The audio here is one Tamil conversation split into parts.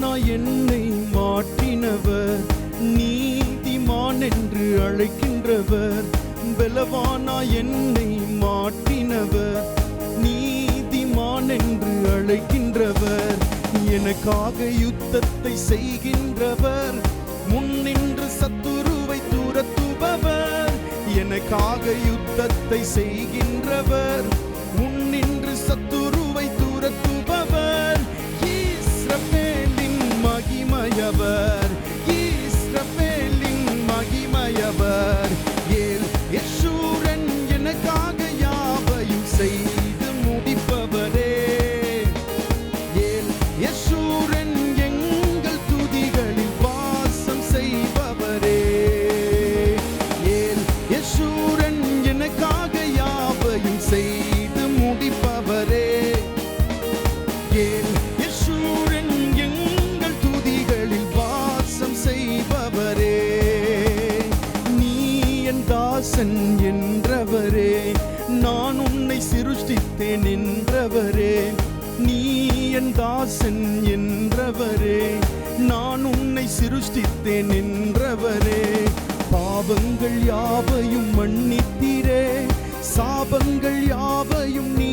பலவானா என்னை மாற்றினவர். நீதிமான் என்று அழைக்கின்றவர். பலவானா என்னை மாற்றினவர். நீதிமான் என்று அழைக்கின்றவர். எனக்காக யுத்தத்தை செய்கின்றவர். முன்னின்று சத்துருவை துரத்துபவர். எனக்காக யுத்தத்தை செய்கின்றவர். முன்னின்று சத் செய்பவரே நீ என் தாசன் என்றவரே நான் உன்னை சிருஷ்டித்தேன் என்றவரே நீ என் தாசன் என்றவரே நான் உன்னை சிருஷ்டித்தேன் என்றவரே. பாவங்கள் யாவையும் மன்னித்தீரே சாபங்கள் யாவையும் நீ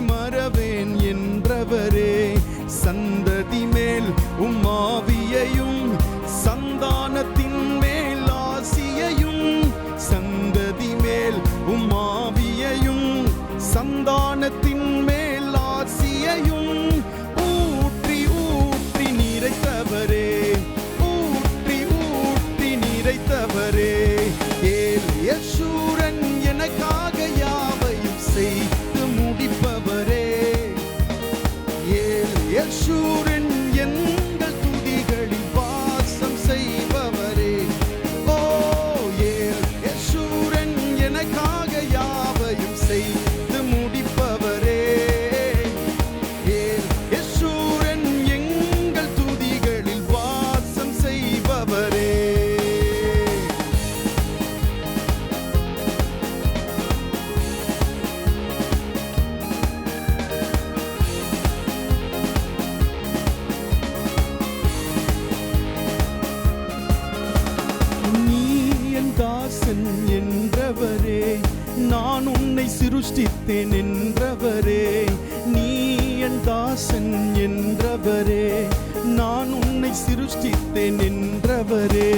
மறவேன் என்றவரே. சிருஷ்டித்தேன் என்றவரே நீ என் தாசன் என்றவரே நான் உன்னை சிருஷ்டித்தேன் என்றவரே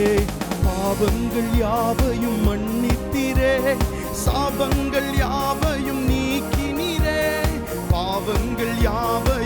பாவங்கள் யாவையும் மன்னித்திரே சாபங்கள் யாவையும் நீக்கினிரே. பாவங்கள் யாவையும்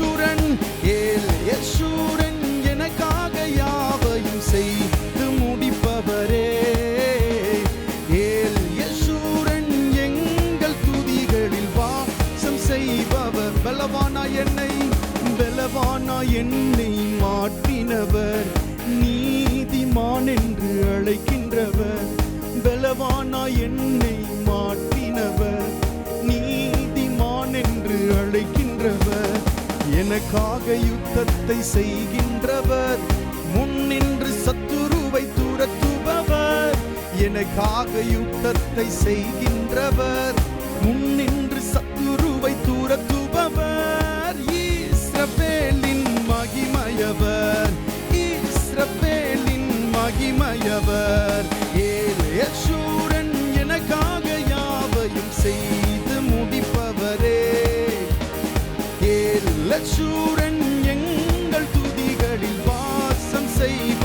யசூரன் ஏல் யசூரன் எனக்காக யாவையும் செய்து முடிப்பவரே. ஏல் யசூரன் எங்கள் துதிகளில் வாசம் செய்பவர். பலவானா என்னை பலவானா என்னை மாற்றினவர். நீதிமான் என்று அழைக்கின்றவர். பலவானா என் எனக்காக யுத்தத்தை செய்கின்றவர். முன்னின்று சத்துருவை துரத்துபவர். எனக்காக யுத்தத்தை செய்கின்றவர். see